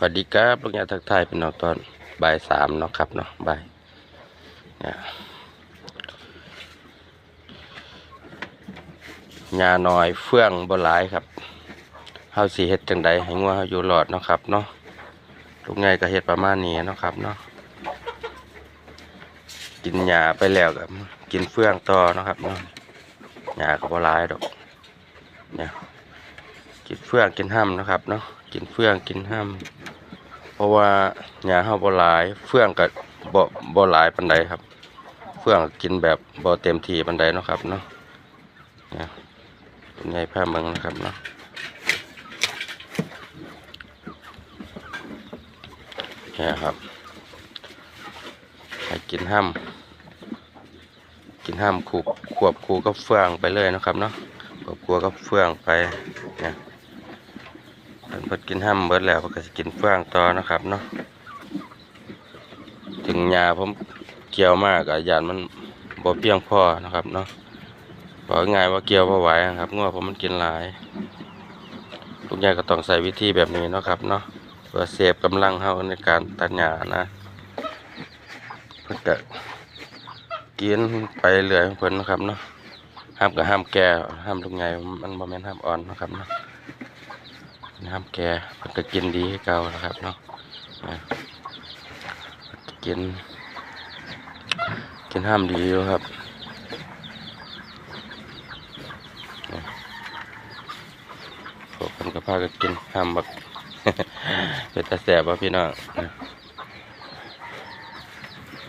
สวัสดีครับลูกยาทักทายเป็นนองตอนบ่ายสามเนาะครับเนาะบ่ายยาหน่อยเฟื่องบหลายครับเฮาสิเฮ็ดจังใดให้งัวเฮาอยู่รอดเนาะครับเนาะลูกไงก็เฮ็ดประมาณนี้เนาะครับเนาะกินยาไปแล้วก็กินเฟื่องต่อเนาะครับเนาะยาก็บหลายดอกเนี่ยกินเฟื่องกินห้ำนาะครับเนาะ กินเฟื่องกินห้ำเพราะว่าหญ้าเฮาบ่หลาย เฟื่องก็บ่บ่หลายปานใดครับ เฟื่องกินแบบบ่เต็มที่ปานใดเนาะครับเนาะเนี่ยเป็นไงผ้าเมืองนะครับเนาะเนี่ยครับให้กินห้ำกินห้ำคู่ควบคู่กับเฟื่องไปเลยนะครับเนาะควบคู่กับเฟื่องไปเนี่ย เพิ่นเพิ่นกินห้ำเบิดแล้วเพิ่นก็สิกินเฟื่องต่อนะครับเนาะถึงยาผมเกี่ยวมากอาญานมันบ่เพียงพอนะครับเนาะบอกง่ายว่าเกี่ยวบ่ไหวนะครับงัวผมมันกินหลายทุกอย่างก็ต้องใส่วิธีแบบนี้เนาะครับเนาะเพื่อเซฟกำลังเฮาในการตัดหญ้านะเพิ่นก็กินไปเรื่อยของเพิ่นนะครับเนาะห้ามก็ห้ามแก่ห้ามลูกใหญ่มันบ่แม่นห้ามอ่อนนะครับเนาะ น้ำแกมันก็กินดีให้เก่านะครับเนาะกิน กินห้ามดีอยู่ครับพวกคนกับพาก็กินห้ามบักเป็นตาแสบว่พี่น้องอะ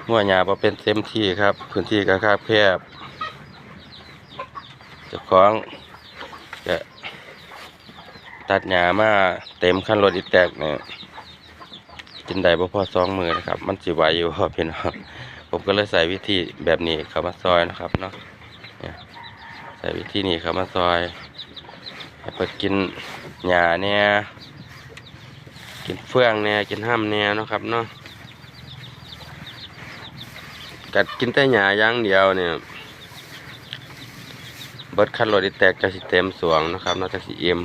หัวหญ้าบ่เป็นเต็มที่ครับ พื้นที่ก็คาบแคบเจ้าของ ตัดหญ้ามาเต็มคันรถอีแตกเนี่ยกินได้บ่พอสองมือนะครับ มันสิไหวอยู่ครับพี่น้องผมก็เลยใส่วิธีแบบนี้เข้ามาซอยนะครับเนาะใส่วิธีนี้เข้ามาซอยให้เปิดกินหญ้าเนี่ยกินเฟื่องเนี่ยกินห้ำเนี่ยนะครับเนาะกัดกินแต่หญ้าย่างเดียวเนี่ยเบิดคันรถอีแตกจะสิเต็มสวงนะครับนาะจะสิเอ็ม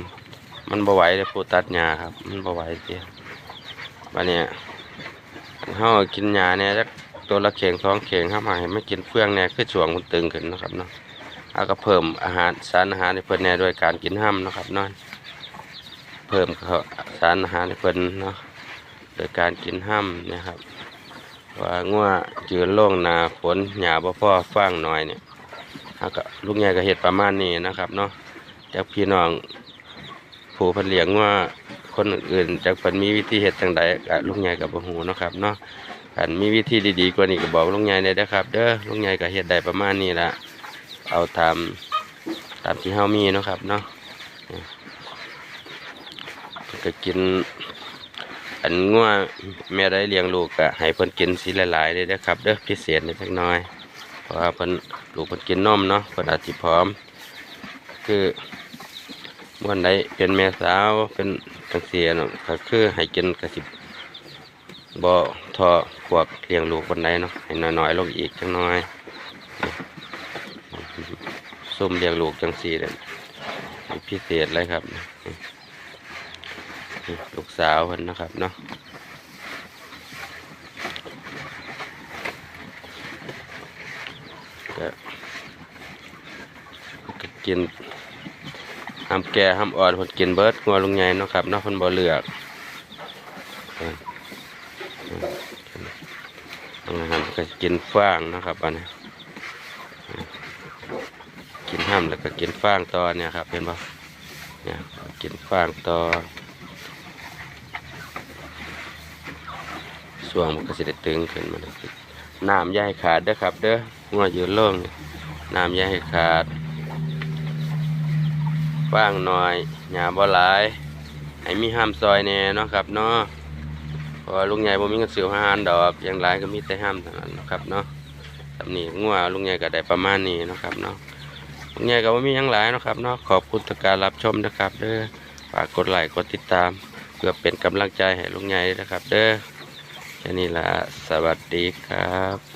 มันบ่ไหวเลยผู้ตัดหญ้าครับ มันบ่ไหวเสียวันนี้เฮากินหญ้าเนี่ยจักตัวละเข่งสองเข่งครับมาให้มันกินเฟื่องเนี่ยคือช่วงมันตึงขึ้นนะครับเนาะเอาก็เพิ่มอาหารสารอาหารให้เพิ่นแหน่โดยการกินห้ำนะครับเนาะเพิ่มเขาสารอาหารให้เพิ่นเนาะโดยการกินห้ำนะครับ ว่างัวยืนโล่งหนาฝนหญ้าบ่พอฟางหน่อยเนี่ยเฮาก็ลูกใหญ่ก็เฮ็ดประมาณนี้นะครับเนาะจากพี่น้อง ผู้พันเลี้ยงว่าคนอื่นจากพิ่นมีวิธีเฮ็ดจังใดก็ลุงใหญ่ก็บ่ฮู้เนาะครับเนาะคันมีวิธีดีๆกว่านี้ก็บอกลุงใหญ่ได้เด้อครับ เด้อลุงใหญ่ก็เฮ็ดได้ประมาณนี้ละเอาตามตามที่เฮามีเนาะครับเนาะก็กิน อันงัวแม่ได้เลี้ยงลูกก็ให้เพิ่นกินสิหลายๆเด้อเด้อครับ เด้อพิเศษนิดจักหน่อยเพราะว่าเพิ่นลูกเพิ่นกินนมเนาะเพิ่นอาจสิพร้อม คือ วันใดเป็นแม่สาวเป็นตังเสียเนาะก็คือให้กินกระสิบบ่ทอพวกเลี้ยงลูกวันใดเนาะให้น้อยๆลงอีกจังน้อยซุ่มเลี้ยงลูกจังสีเลยพิเศษเลยครับ ลูกสาวเพิ่นนะครับเนาะก็ก็กิน ห้ามแก่ห้ามอ่อนเพิ่นกินเบิร์ดงัวลุงใหญ่เนาะครับเนาะเพิ่นบ่เลือกเออเอออาหารก็กินฟางนะครับอันนี้กินห้ามแล้วก็กินฟางต่อเนี่ยครับเห็นบ่เนี่ยกินฟางต่อส่วงมันก็สิได้ตึงขึ้นมาเลยน้ำย่าให้ขาดเด้อครับ เด้องัวยืนโล่งเนี่ยน้ำย่าให้ขาด ว่างหน่อยหยาบ่หลายให้มีห้ามซอยแน่เนาะครับเนาะพราะว่าลุงใหญ่บ่มีเงินซื้ออาหารดอกอย่างหลายก็มีแต่ห้ามเท่านั้นนะครับเนาะสำนี้งัวลุงใหญ่ก็ได้ประมาณนี้นะครับเนาะลุงใหญ่ก็บ่มีหยังหลายนะครับเนาะขอบคุณทุกการรับชมนะครับ เด้อฝากกดไลค์กดติดตาม เพื่อเป็นกำลังใจให้ลุงใหญ่นะครับ เด้อแค่นี้ละสวัสดีครับ